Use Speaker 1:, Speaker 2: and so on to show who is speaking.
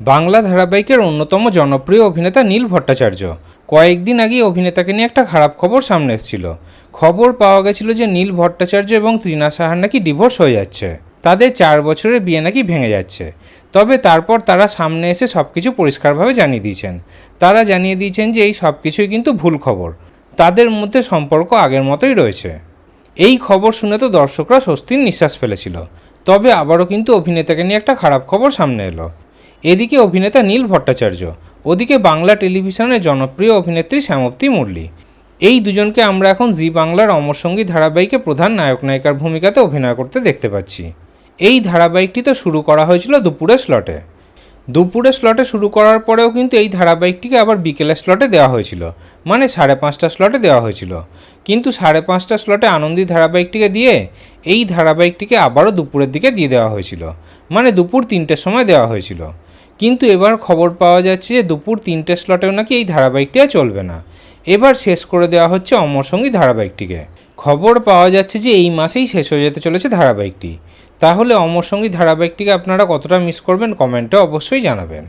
Speaker 1: বাংলা ধারাবাহিকের অন্যতম জনপ্রিয় অভিনেতা নীল ভট্টাচার্য। কয়েকদিন আগেই অভিনেতাকে নিয়ে একটা খারাপ খবর সামনে এসেছিল। খবর পাওয়া গেছিল যে নীল ভট্টাচার্য এবং তৃণা সাহার নাকি ডিভোর্স হয়ে যাচ্ছে। তাদের চার বছরের বিয়ে নাকি ভেঙে যাচ্ছে। তবে তারপর তারা সামনে এসে সব কিছু পরিষ্কারভাবে জানিয়ে দিয়েছেন। তারা জানিয়ে দিয়েছেন যে এই সব কিছুই কিন্তু ভুল খবর। তাদের মধ্যে সম্পর্ক আগের মতোই রয়েছে। এই খবর শুনে তো দর্শকরা স্বস্তির নিঃশ্বাস ফেলেছিল। তবে আবারও কিন্তু অভিনেতাকে নিয়ে একটা খারাপ খবর সামনে এলো। এদিকে অভিনেতা নীল ভট্টাচার্য, ওদিকে বাংলা টেলিভিশনের জনপ্রিয় অভিনেত্রী শ্যামপ্তি মুরলী। এই দুজনকে আমরা এখন জি বাংলার অমর সঙ্গী ধারাবাহিকে প্রধান নায়ক নায়িকার ভূমিকাতে অভিনয় করতে দেখতে পাচ্ছি। এই ধারাবাহিকটি তো শুরু করা হয়েছিল দুপুরের স্লটে দুপুরে স্লটে শুরু করার পরেও কিন্তু এই ধারাবাহিকটিকে আবার বিকেলের স্লটে দেওয়া হয়েছিল মানে সাড়ে পাঁচটা স্লটে দেওয়া হয়েছিল। কিন্তু সাড়ে পাঁচটা স্লটে আনন্দী ধারাবাহিকটিকে দিয়ে এই ধারাবাহিকটিকে আবারও দুপুরের দিকে দিয়ে দেওয়া হয়েছিল মানে দুপুর তিনটের সময় দেওয়া হয়েছিল। কিন্তু এবার খবর পাওয়া যাচ্ছে যে দুপুর তিনটে স্লটেও নাকি এই ধারাবাহিকটি আর চলবে না। এবার শেষ করে দেওয়া হচ্ছে অমর সঙ্গী ধারাবাহিকটিকে। খবর পাওয়া যাচ্ছে যে এই মাসেই শেষ হয়ে যেতে চলেছে ধারাবাহিকটি। তাহলে অমর সঙ্গী ধারাবাহিকটিকে আপনারা কতটা মিস করবেন কমেন্টে অবশ্যই জানাবেন।